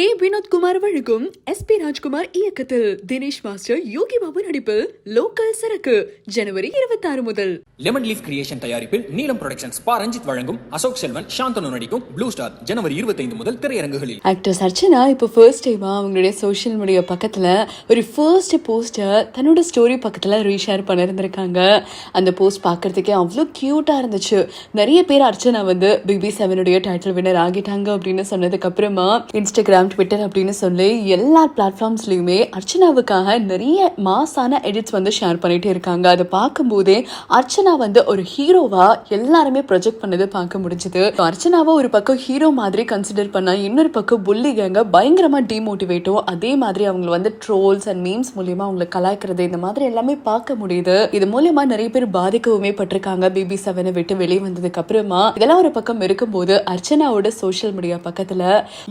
K. Vinodkumar வழங்கும் S. B. Rajkumar இயக்கத்தில் Dinesh master Yogi Babu நடிப்பில் லோக்கல் சரக்கு ஜனவரி இருபத்தி ஆறு முதல். லெமன் லீஃப் கிரியேஷன் தயாரிப்பில் நீலம் புரொடக்ஷன்ஸ் பா. ரஞ்சித் வழங்கும் அசோக் செல்வன் சாந்தனு நடிக்கும் ப்ளூ ஸ்டார் ஜனவரி 25 முதல் திரையரங்குகளில். ஆக்டர்ஸ் அர்ச்சனா இப்போ ஃபர்ஸ்ட் டைமாக அவங்களுடைய சோஷியல் மீடியா பக்கத்தில் ஒரு ஃபர்ஸ்ட் போஸ்ட்டை தன்னோட ஸ்டோரி பக்கத்தில் ரீஷேர் பண்ணியிருந்திருக்காங்க அந்த போஸ்ட் பார்க்கறதுக்கே அவ்வளோ க்யூட்டாக இருந்துச்சு. நிறைய பேர் அர்ச்சனா வந்து பிபி செவனுடைய டைட்டில் வின்னர் ஆகிட்டாங்க அப்படின்னு சொன்னதுக்கு அப்புறமா இன்ஸ்டாகிராம் ட்விட்டர் அப்படின்னு சொல்லி எல்லா பிளாட்ஃபார்ம்ஸ்லையுமே அர்ச்சனாவுக்காக நிறைய மாசான எடிட்ஸ் வந்து ஷேர் பண்ணிகிட்டே இருக்காங்க. அதை பார்க்கும்போதே அர்ச்சனா வந்து ஒரு ஹீரோவா எல்லாருமே ப்ரொஜெக்ட் பண்ணது பார்க்க முடிஞ்சது. அர்ச்சனாவை ஒரு பக்கம் ஹீரோ மாதிரி கன்சிடர் பண்ணா இன்னொரு பக்கம் புள்ளி கேங்க பயங்கரமா டிமோட்டிவேட்டும் அதே மாதிரி அவங்க வந்து ட்ரோல்ஸ் அண்ட் மீம்ஸ் மூலியமா அவங்களை கலாய்க்கிறது இந்த மாதிரி எல்லாமே பார்க்க முடியுது. இது மூலியமா நிறைய பேர் பாதிக்கவுமே பட்டிருக்காங்க. பிபி செவனை விட்டு வெளியே வந்ததுக்கு அப்புறமா இதெல்லாம் ஒரு பக்கம் இருக்கும்போது அர்ச்சனாவோட சோஷியல் மீடியா பக்கத்துல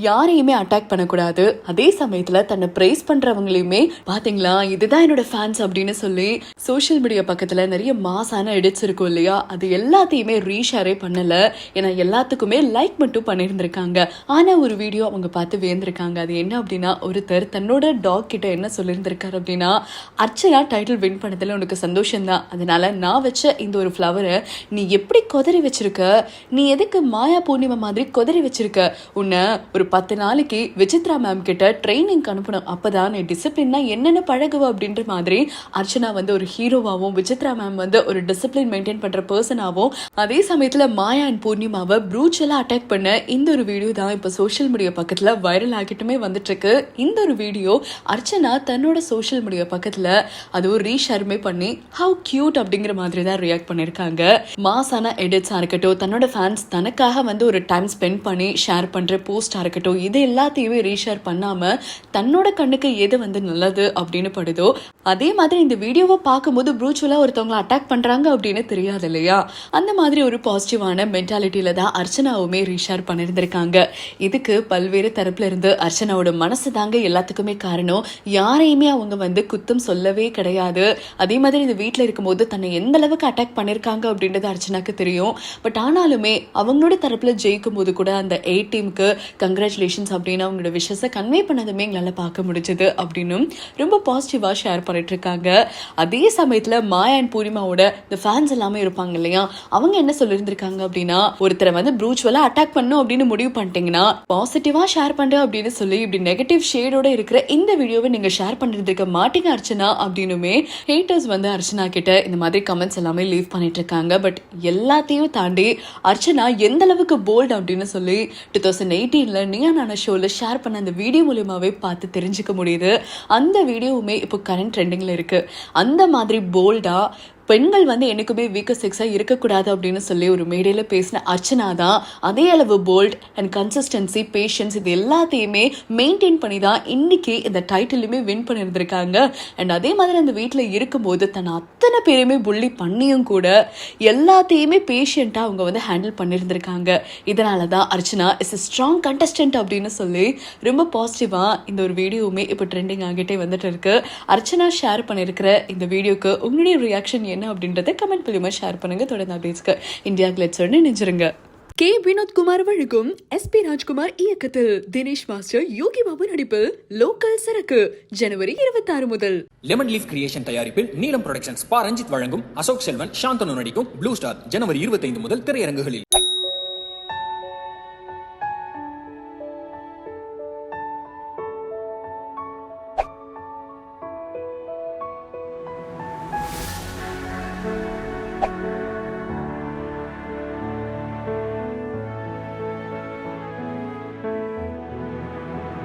யாரையுமே அட்டாக் பண்ணக்கூடாது. அதே சமயத்துல தன்னை பிரைஸ் பண்றவங்களையுமே பாத்தீங்களா இதுதான் என்னோட ஃபேன்ஸ் அப்படின்னு சொல்லி சோஷியல் மீடியா பக்கத்துல நிறைய மாசான எடிட்ஸ் இருக்கும் இல்லையா? அது எல்லாத்தையுமே ரீஷேரே பண்ணல. ஏன்னா எல்லாத்துக்குமே லைக் மட்டும் பண்ணியிருந்திருக்காங்க. ஆனா ஒரு வீடியோ அவங்க பார்த்து வேந்திருக்காங்க அது என்ன அப்படின்னா ஒருத்தர் தன்னோட டாக் கிட்ட என்ன சொல்லியிருந்திருக்காரு அப்படின்னா அர்ச்சனா டைட்டில் வின் பண்ணதுல உனக்கு சந்தோஷம் தான் அதனால நான் வச்ச இந்த ஒரு ஃப்ளவரை நீ எப்படி கொதறி வச்சிருக்க? நீ எதுக்கு மாயா பூர்ணிமா மாதிரி கொதறி வச்சிருக்க? உன்னை ஒரு பத்து நாளைக்கு விசித்ரா மேம் கிட்ட ட்ரைனிங் அனுப்பணும். அப்பதான் நீ டிசிப்ளின்னா என்னென்ன பழகுவ அப்படின்ற மாதிரி அர்ச்சனா வந்து ஒரு ஹீரோவாகவும் விசித்ரா மேம் வந்து ஒரு டிசிப்ளின் மெயின்டைன் பண்ற பர்சனாகவும் அதே சமயத்துல மாயா அண்ட் பூர்ணிமாவை ப்ரூச்செல்லாம் அட்டாக் பண்ண இந்த ஒரு வீடியோ தான் இப்போ சோஷியல் மீடியா பக்கத்துல வைரல் ஆகிட்டுமே வந்துட்டு இருக்கு இந்த ஒரு வீடியோ அர்ச்சனா தன்னோட சோஷியல் மீடியா பக்கத்துல அதுவும் ரீஷேருமே பண்ணி ஹவு கியூட் அப்படிங்கிற மாதிரி தான் ரியாக்ட் பண்ணியிருக்காங்க மாசான எடிட்ஸா இருக்கட்டும் தன்னோட ஃபேன்ஸ் தனக்காக வந்து ஒரு டைம் ஸ்பெண்ட் பண்ணி ஷேர் பண்ற போஸ்டா இருக்கட்டும் இது எல்லாத்தையும் ரீஷேர் பண்ணாம தன்னோட கண்ணுக்கு எது வந்து நல்லது அப்படின்னு படுதோ அதே மாதிரி இந்த வீடியோவை பார்க்கும்போது ப்ரூச்சுவலாக ஒருத்தவங்களை அட்டாக் பண்றாங்க அப்படின்னு தெரியாது இல்லையா? அந்த மாதிரி ஒரு பாசிட்டிவான மென்டாலிட்டியில தான் அர்ச்சனாவுமே ரீஷேர் பண்ணியிருந்திருக்காங்க இதுக்கு பல்வேறு தரப்புல இருந்து அர்ச்சனாவோட மனசு தாங்க எல்லாத்துக்குமே காரணம். யாரையுமே அவங்க வந்து குத்தம் சொல்லவே கிடையாது. அதே மாதிரி இந்த வீட்டில் இருக்கும்போது தன்னை எந்த அளவுக்கு அட்டாக் பண்ணியிருக்காங்க அப்படின்றது அர்ச்சனாக்கு தெரியும். பட் ஆனாலுமே அவங்களோட தரப்புல ஜெயிக்கும் போது கூட அந்த எயிட் டீமுக்கு கங்க்ராச்சுலேஷன்ஸ் அப்படின்னு அவங்களோட விஷஸை கன்வே பண்ணதுமே எங்களால் பார்க்க முடிஞ்சது அப்படின்னும் ரொம்ப பாசிட்டிவாக ஷேர் பண்ணிட்டு இருக்காங்க. அதே சமயத்தில் மாயா அண்ட் பூர்ணிமாவோட இந்த ஃபேன்ஸ் எல்லாமே இருப்பாங்க இல்லையா? அவங்க என்ன சொல்லியிருந்திருக்காங்க அப்படின்னா ஒருத்தரை வந்து ப்ரூச்சுவலாக அட்டாக் பண்ணும் அப்படின்னு முடிவு பண்ணிட்டீங்கன்னா பாசிட்டிவாக ஷேர் பண்ணுறேன் அப்படின்னு சொல்லி இப்படி நெகட்டிவ் ஷேடோட இருக்கிற இந்த வீடியோவை நீங்கள் ஷேர் பண்ணிருக்க மாட்டீங்க அர்ச்சனா அப்படின்னுமே ஹேட்டர்ஸ் வந்து அர்ச்சனா கிட்ட இந்த மாதிரி கமெண்ட்ஸ் எல்லாமே லீவ் பண்ணிட்டு இருக்காங்க. பட் எல்லாத்தையும் தாண்டி அர்ச்சனா எந்த அளவுக்கு போல்ட் அப்படின்னு சொல்லி டூ தௌசண்ட் எயிட்டீன்ல நியானான ஷோல ஷேர் பண்ண அந்த வீடியோ மூலியமாகவே பார்த்து தெரிஞ்சுக்க முடியுது. அந்த வீடியோவுமே இப்போ கரண்ட் ட்ரெண்டிங்கில் இருக்குது அந்த மாதிரி போல்டாக பெண்கள் வந்து என்றைக்குமே வீக்க செக்ஸாக இருக்கக்கூடாது அப்படின்னு சொல்லி ஒரு மேடையில் பேசின அர்ச்சனா தான் அதே அளவு போல்ட் அண்ட் கன்சிஸ்டன்சி பேஷன்ஸ் இது எல்லாத்தையுமே மெயின்டைன் பண்ணி தான் இன்னைக்கு இந்த டைட்டிலுமே வின் பண்ணியிருந்திருக்காங்க அண்ட் அதே மாதிரி அந்த வீட்டில் இருக்கும்போது தன் அத்தனை பேருமே புள்ளி பண்ணியும் கூட எல்லாத்தையுமே பேஷண்ட்டாக அவங்க வந்து ஹேண்டில் பண்ணியிருந்திருக்காங்க இதனால தான் Archana is a strong contestant அப்படின்னு சொல்லி ரொம்ப பாசிட்டிவாக இந்த ஒரு வீடியோவுமே இப்போ ட்ரெண்டிங் ஆகிட்டே வந்துட்டு இருக்கு. அர்ச்சனா ஷேர் பண்ணியிருக்கிற இந்த வீடியோக்கு உங்களுடைய ரியாக்ஷன் என்ன? அப்படின்றத கமெண்ட் மூலியமா ஷேர் பண்ணுங்க. தொடர்ந்து அப்டேட்ஸ்க்கு இந்தியா கிளட்ஸோடு நினைச்சிருங்க கே. வினோத்குமார் வழங்கும் எஸ் பி ராஜ்குமார் இயக்கத்தில் தினேஷ் மாஸ்டர் யோகி பாபு நடிப்பில் லோக்கல் சரக்கு ஜனவரி இருபத்தி ஆறு முதல். லெமன் லீஃப் கிரியேஷன் தயாரிப்பில் நீலம் புரொடக்ஷன்ஸ் பா ரஞ்சித் வழங்கும் அசோக் செல்வன் சாந்தனு நடிக்கும் ப்ளூ ஸ்டார் ஜனவரி 25 முதல் திரையரங்குகளில்.